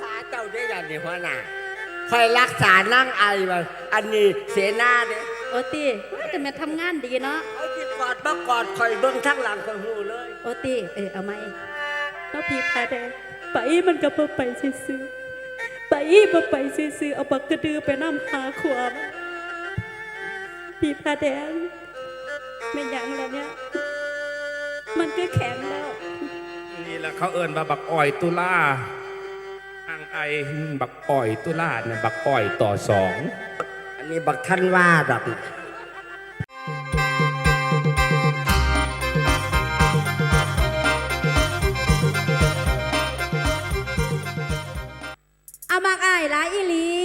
ษาเจ้าได้อย่างนี้พ่อหน่ะคอยรักษานั่งไอมาอันนี้เสียหน้าเด้อโอตีก็แม่ทำงานดีเนาะเอาที่กอดบักกอดคอยเบิ้งทั้งหลังคองหูเลยโอตีเออเอาไหมเราพีพาแดไปมันก็บ่ไปซื้อๆไปบ่ไปซื้อๆเอาบักกระดือไปน้ำหาขวามพีพาแดงไม่ยังแล้วเนี่ย มันก็แข็งแล้ว นี่แหละเขาเอิญมาบักอ่อยตุลา ไอ้บักปล่อยตุลาเนี่ยบักปล่อยต่อสอง อันนี้บักท่านว่าดอกอามากไอ้หลายอีหลี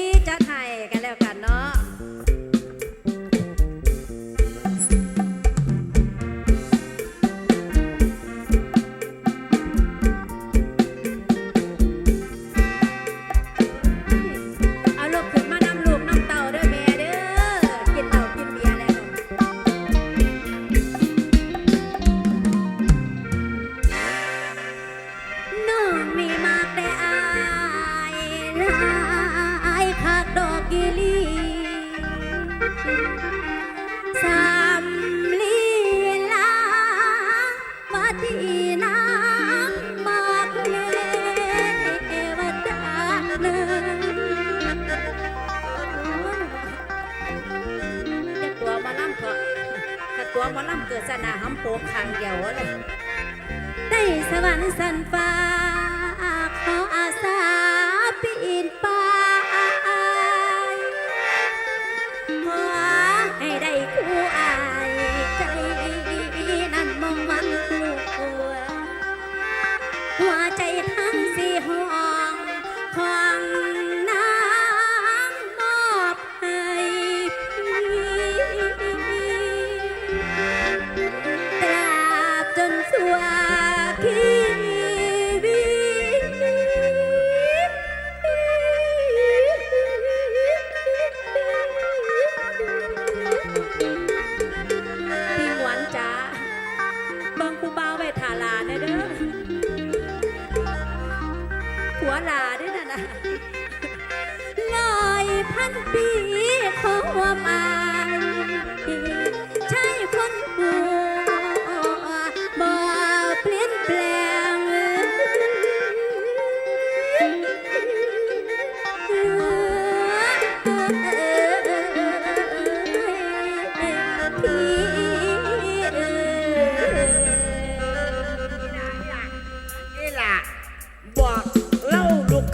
วมอลำเกิดสนาหำโปกคางเดียวเลยได้สวรรค์สันฟ้า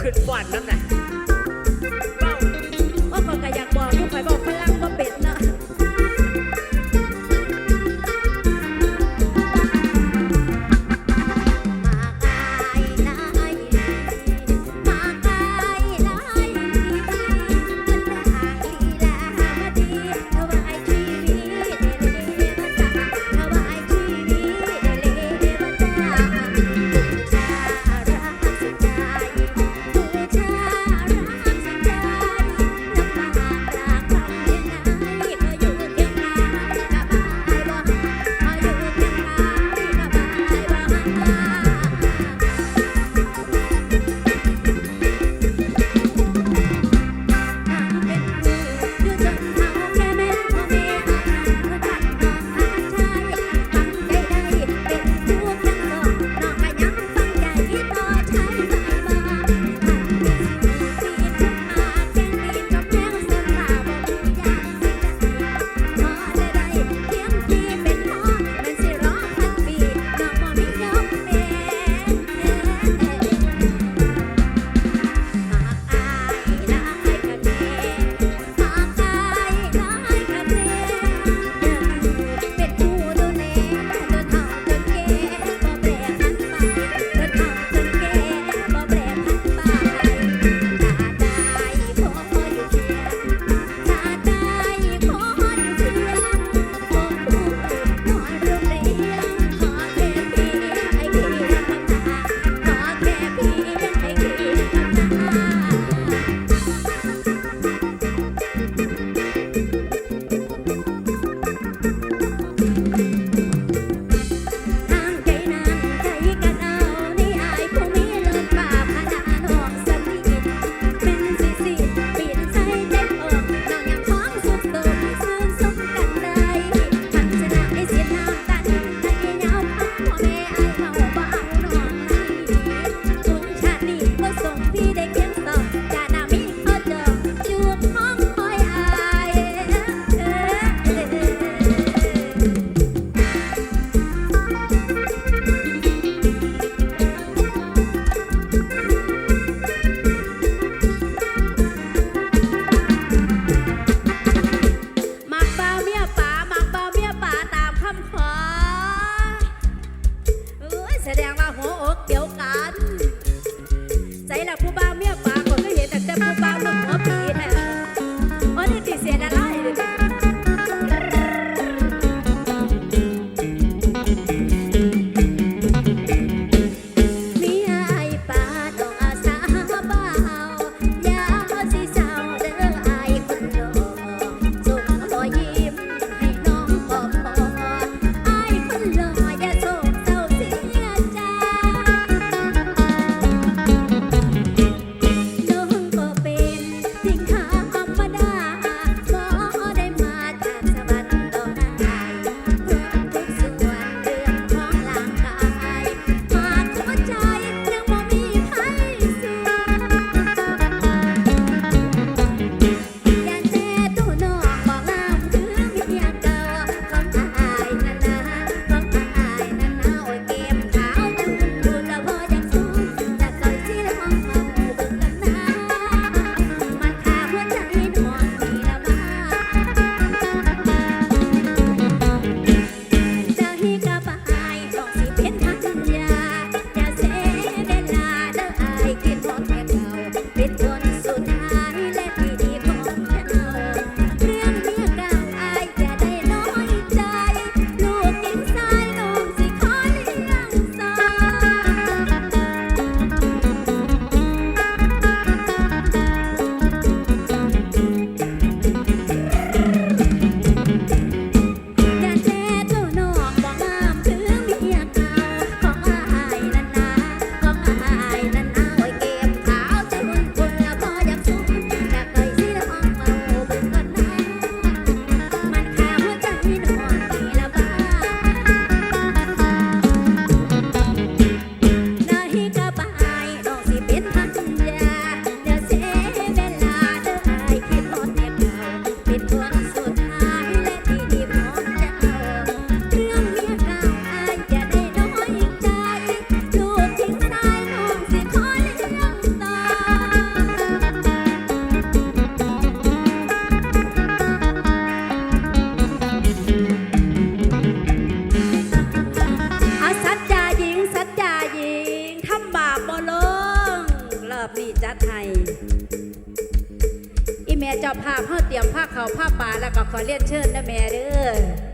ขึ้นบ้นนั่นน่ะ แม่เจ้าภาพเฮาเตรียมผ้าเขาผ้าป่าแล้วก็ขอเรียนเชิญนะแม่เด้อ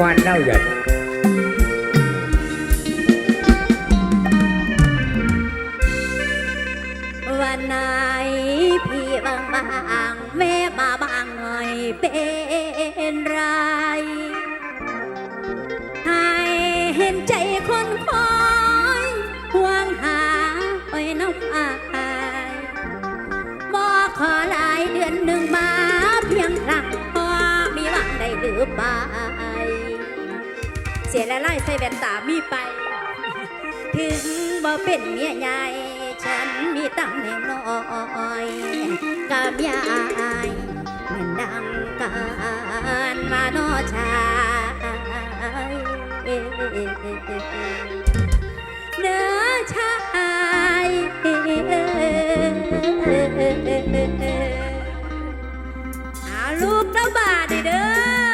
กอนเล่าอย่างวันไหนพี่บางบางแม่มาบางหน่อยเป็นไร ให้เห็นใจคนคอยห่วงหาไว้น้ำอายบอกขอหลายเดือนหนึ่งมาเพียงครั้งพอมีหวังได้หรือไปเสียละลายใส่แว่นตามีไป ถึงบ่เป็นเมียใหญ่ ฉันมีตำแหน่งน้อยกับยายมือนดังการมาโนอชายเนื้อชายอาลูกเต้าบาดเด้อ